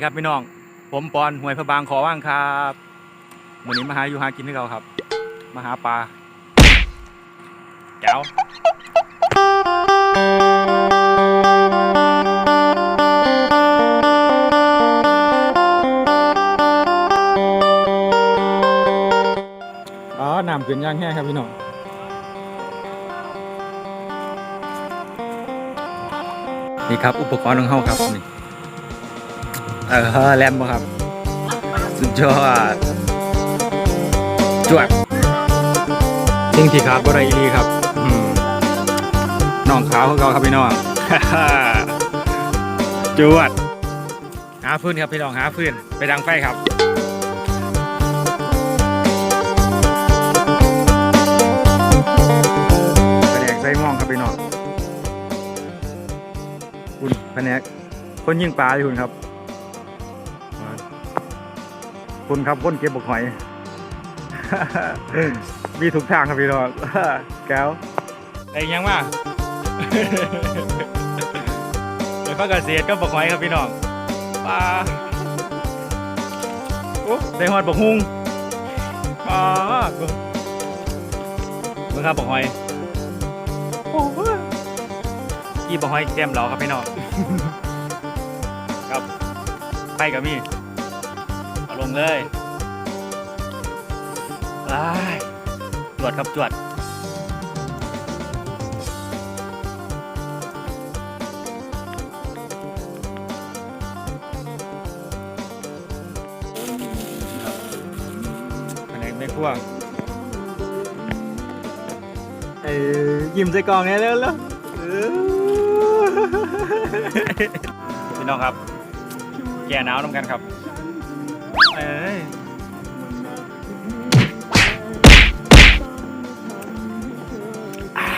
ดีครับพี่น้อง ผมปอนหวยพระบางขอว่างครับวันนี้มาหาอยู่หากินที่เราครับ มาหาปลาแก้วอ๋อน้ำขึ้นย่างแห้งครับพี่น้องนี่ครับ อุปกรณ์ของเฮาครับนี่ เออแรมบ่ครับ สุดยอดจวดสิ่งที่ขาดบ่ได้อีหลีครับอืมน้องขาวของเราครับพี่น้อง จวด หาฟืนครับพี่น้องหาฟืนไปดังไฟครับแผนกใส่หมองครับพี่น้องคุณแผนกคนยิงปลาอยู่คุณครับ คุณครับคนเก็บบกหอย มีทุกทางครับพี่น้องแก้วไอ้ยังว่าเดี๋ยวก็เกษตรก็บกหอยครับพี่น้องปลาโอ้ได้หอดบกฮุงปลาเบิ่งครับบกหอยโอ้โหกี่บกหอยแก้มเราครับพี่น้องครับไปกับมี่ เอาลงเลยไปจวดครับจวดแผนกไม่พ่วงเออยิ้มใส่กล่องเนี่ยแล้วแล้วพี่น้องครับ แก่หนาวน้ำกันครับ เอ้ยอ่า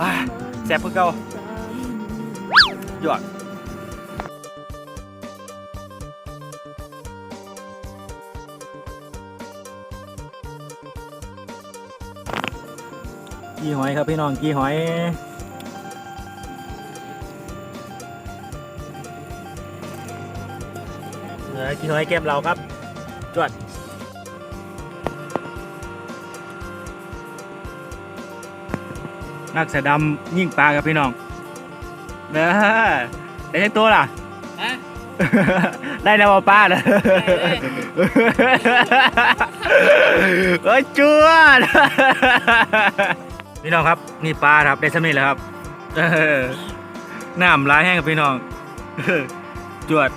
อ่าแซ่บเพื่อเก่าหยอดกี่หอยครับพี่น้องกี่หอย อกี่หอยเกมเราครับ จวดนักเสือดำยิ่งปลาครับพี่น้องเด้อได้ทั้งตัวล่ะ ฮะ ได้แล้วบ่ป้าเลยเอ้ยจวด พี่น้องครับ นี่ปลาครับได้สำเร็จแล้วครับเออน้ำลายแห้งกับพี่น้อง จวด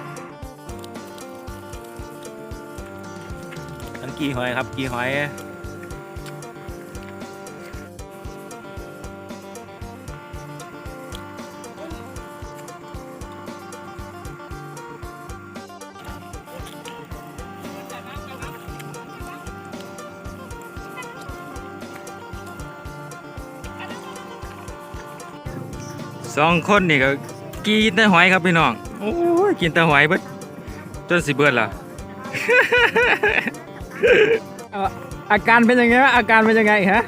ทั้งกีหอยครับกีหอยสองคนนี่ก็กินแต่หอยครับพี่น้อง โอ้ยกินแต่หอยเบิดจนสิเบิดล่ะ อาการเป็นยังไงวะอาการเป็นยังไงฮะ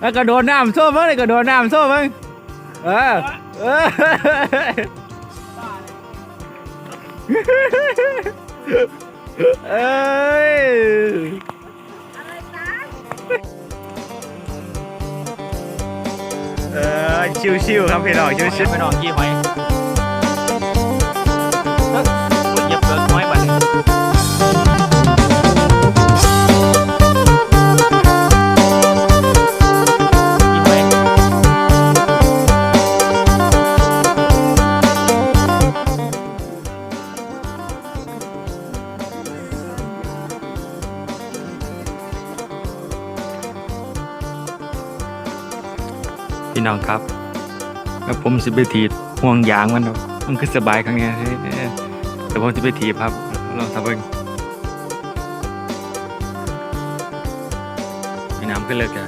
แล้วก็โดนน้ำโซ่มั้งเลยก็โดนน้ำโซ่มั้งเออเออเอ้ยเออชิวๆครับพี่น้องชิวๆพี่น้องกี่หอย พี่น้องครับ แล้วผมสิไปถีบห่วงยางมันมันคือสบายครั้งนี้แต่ผมสิไปถีบครับลองทำเบ้งมีน้ำขึ้นเลยแก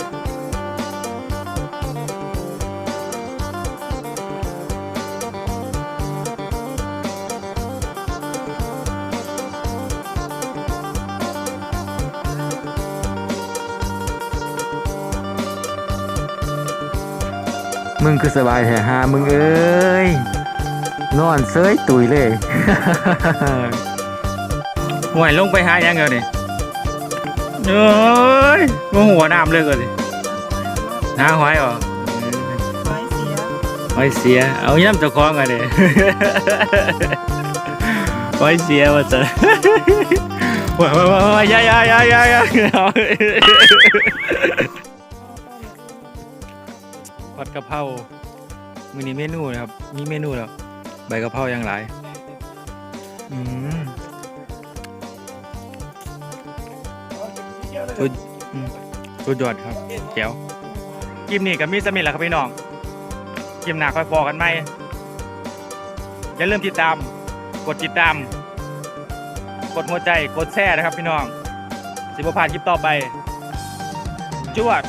มึงคือสบายแท้ฮามึงเอ้ย นอนเซยตุยเลย ห่วยลงไปหายังเงนี่เอ้ยงงหัวน้ำเลยก็ดิหาหอยเหรอไว้เสียหอยเสีย เอาย่ำเจ้าของอะเด้หอยเสียมาจ้ะว้าวว้าวว้าวยายายายายา ผัดกะเพรามือนี้เมนูนะครับ มีเมนูแล้วใบกะเพราอย่างไรอืมสุดอืมสุดยอดครับแจ๋วกิมนี่กับมีสมิธแหละครับพี่น้องกิมหนาค่อยพอกันไหมอย่าลืมติดตาม กดติดตาม กดหัวใจ กดแชร์นะครับพี่น้อง สิบพลาดคลิปต่อไป จวด